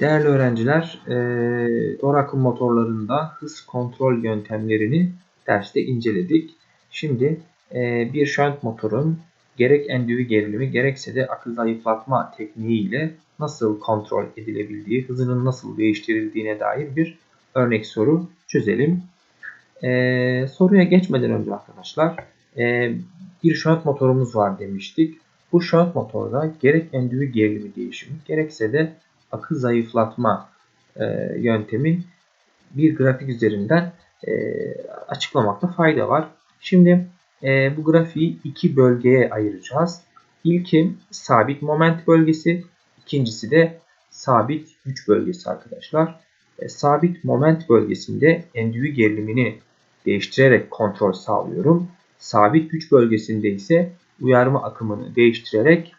Değerli öğrenciler, e, doğru akım motorlarında hız kontrol yöntemlerini derste inceledik. Şimdi e, bir şant motorun gerek endüvi gerilimi gerekse de akı zayıflatma tekniğiyle nasıl kontrol edilebildiği, hızının nasıl değiştirildiğine dair bir örnek soru çözelim. E, soruya geçmeden önce arkadaşlar e, bir şant motorumuz var demiştik. Bu şant motorda gerek endüvi gerilimi değişimi gerekse de akı zayıflatma e, yöntemin bir grafik üzerinden e, açıklamakta fayda var. Şimdi e, bu grafiği iki bölgeye ayıracağız. İlki sabit moment bölgesi, ikincisi de sabit güç bölgesi arkadaşlar. E, sabit moment bölgesinde endüvi gerilimini değiştirerek kontrol sağlıyorum. Sabit güç bölgesinde ise uyarma akımını değiştirerek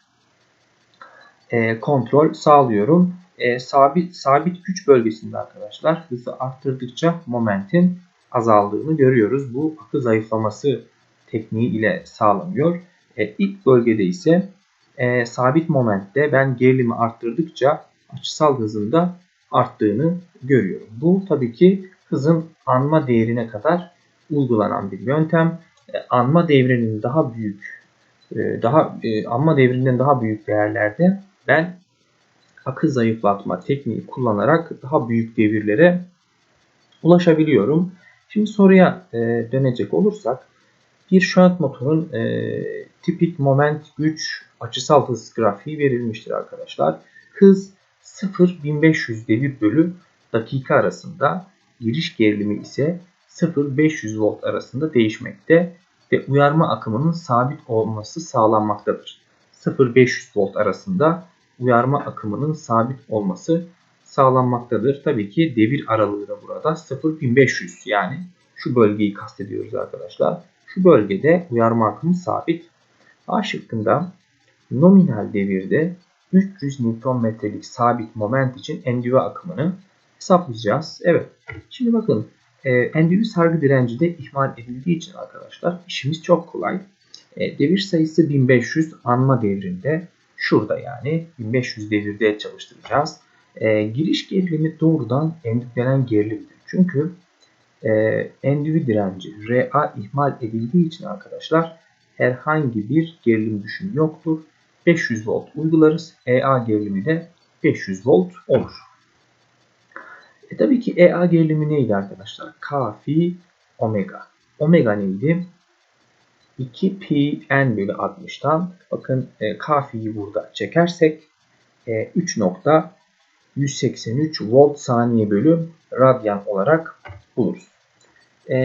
e, kontrol sağlıyorum. E, sabit sabit güç bölgesinde arkadaşlar hızı arttırdıkça momentin azaldığını görüyoruz. Bu akı zayıflaması tekniği ile sağlanıyor. E, ilk bölgede ise e, sabit momentte ben gerilimi arttırdıkça açısal hızın da arttığını görüyorum. Bu tabii ki hızın anma değerine kadar uygulanan bir yöntem. E, anma devrinin daha büyük e, daha e, anma devrinden daha büyük değerlerde ben akı zayıflatma tekniği kullanarak daha büyük devirlere ulaşabiliyorum. Şimdi soruya e, dönecek olursak bir şant motorun e, tipik moment güç açısal hız grafiği verilmiştir arkadaşlar. Hız 0-1500 devir bölü dakika arasında giriş gerilimi ise 0-500 volt arasında değişmekte ve uyarma akımının sabit olması sağlanmaktadır. 0-500 volt arasında uyarma akımının sabit olması sağlanmaktadır. Tabii ki devir aralığı da burada 0-1500 yani şu bölgeyi kastediyoruz arkadaşlar. Şu bölgede uyarma akımı sabit. A şıkkında nominal devirde 300 Nm'lik sabit moment için endüve akımını hesaplayacağız. Evet. Şimdi bakın e, endüvi sargı direnci de ihmal edildiği için arkadaşlar işimiz çok kolay. E, devir sayısı 1500 anma devrinde şurada yani 1500 devirde çalıştıracağız. E, giriş gerilimi doğrudan endüklenen gerilimdir. Çünkü e, endüvi direnci RA ihmal edildiği için arkadaşlar herhangi bir gerilim düşümü yoktur. 500 volt uygularız. EA gerilimi de 500 volt olur. E tabii ki EA gerilimi neydi arkadaşlar? K, fi, omega. Omega neydi? 2 pi n bölü 60'tan bakın e, K fi'yi burada çekersek e, 3.183 volt saniye bölü radyan olarak buluruz. E,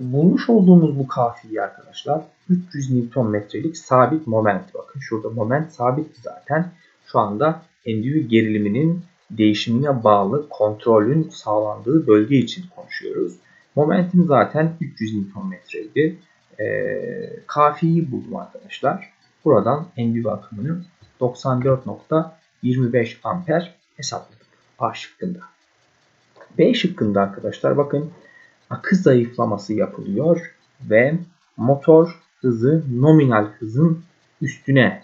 bulmuş olduğumuz bu K fi'yi arkadaşlar 300 Nm'lik sabit moment. Bakın şurada moment sabit zaten. Şu anda endüvi geriliminin değişimine bağlı kontrolün sağlandığı bölge için konuşuyoruz. Momentin zaten 300 Nm'ydi. E, kafiyi buldum arkadaşlar. Buradan endüvi akımını 94.25 amper hesapladık. A şıkkında. B şıkkında arkadaşlar bakın akı zayıflaması yapılıyor ve motor hızı nominal hızın üstüne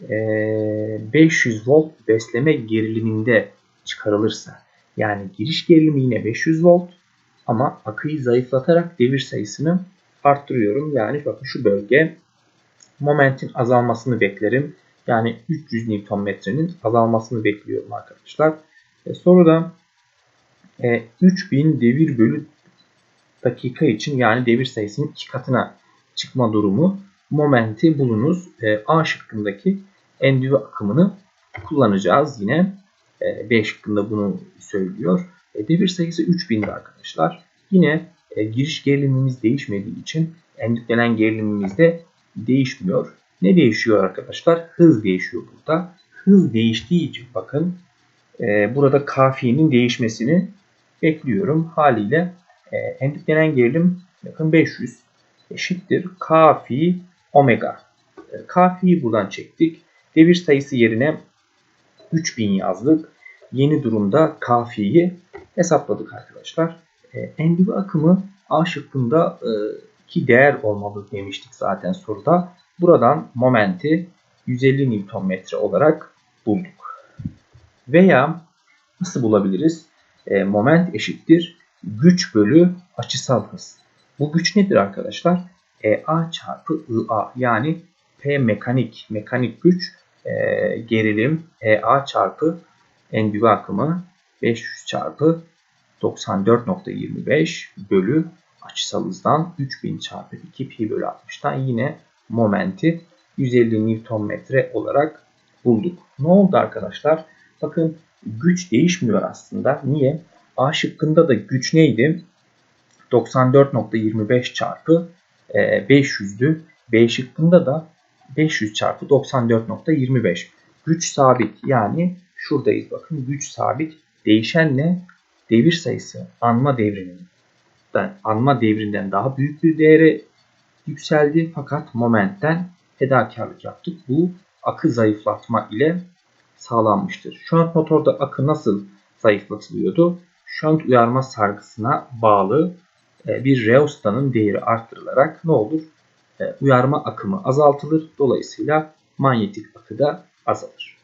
500 volt besleme geriliminde çıkarılırsa yani giriş gerilimi yine 500 volt ama akıyı zayıflatarak devir sayısını arttırıyorum. Yani bakın şu bölge momentin azalmasını beklerim. Yani 300 Nm'nin azalmasını bekliyorum arkadaşlar. E, soruda e, 3000 devir bölü dakika için yani devir sayısının iki katına çıkma durumu momenti bulunuz. E, A şıkkındaki endüvi akımını kullanacağız yine. E, B şıkkında bunu söylüyor. E, devir sayısı 3000'di arkadaşlar. Yine e, giriş gerilimimiz değişmediği için endüklenen gerilimimiz de değişmiyor. Ne değişiyor arkadaşlar? Hız değişiyor burada. Hız değiştiği için bakın e, burada kafiyenin değişmesini bekliyorum. Haliyle e, endüklenen gerilim bakın 500 eşittir kafi omega. E, kafiyi buradan çektik. Devir sayısı yerine 3000 yazdık. Yeni durumda kafiyi hesapladık arkadaşlar. E, akımı A şıkkında e, ki değer olmalı demiştik zaten soruda. Buradan momenti 150 Nm olarak bulduk. Veya nasıl bulabiliriz? E, moment eşittir güç bölü açısal hız. Bu güç nedir arkadaşlar? EA çarpı IA yani P mekanik, mekanik güç e, gerilim EA çarpı endüvi akımı 500 çarpı 94.25 bölü açısal hızdan 3000 çarpı 2 pi bölü 60'tan yine momenti 150 Nm olarak bulduk. Ne oldu arkadaşlar? Bakın güç değişmiyor aslında. Niye? A şıkkında da güç neydi? 94.25 çarpı 500'dü. E, B şıkkında da 500 çarpı 94.25. Güç sabit yani şuradayız bakın güç sabit. Değişen ne? Devir sayısı anma devrinin anma devrinden daha büyük bir değere yükseldi fakat momentten fedakarlık yaptık. Bu akı zayıflatma ile sağlanmıştır. Şuant motorda akı nasıl zayıflatılıyordu? Şuant uyarma sargısına bağlı e, bir reostanın değeri arttırılarak ne olur? E, uyarma akımı azaltılır. Dolayısıyla manyetik akı da azalır.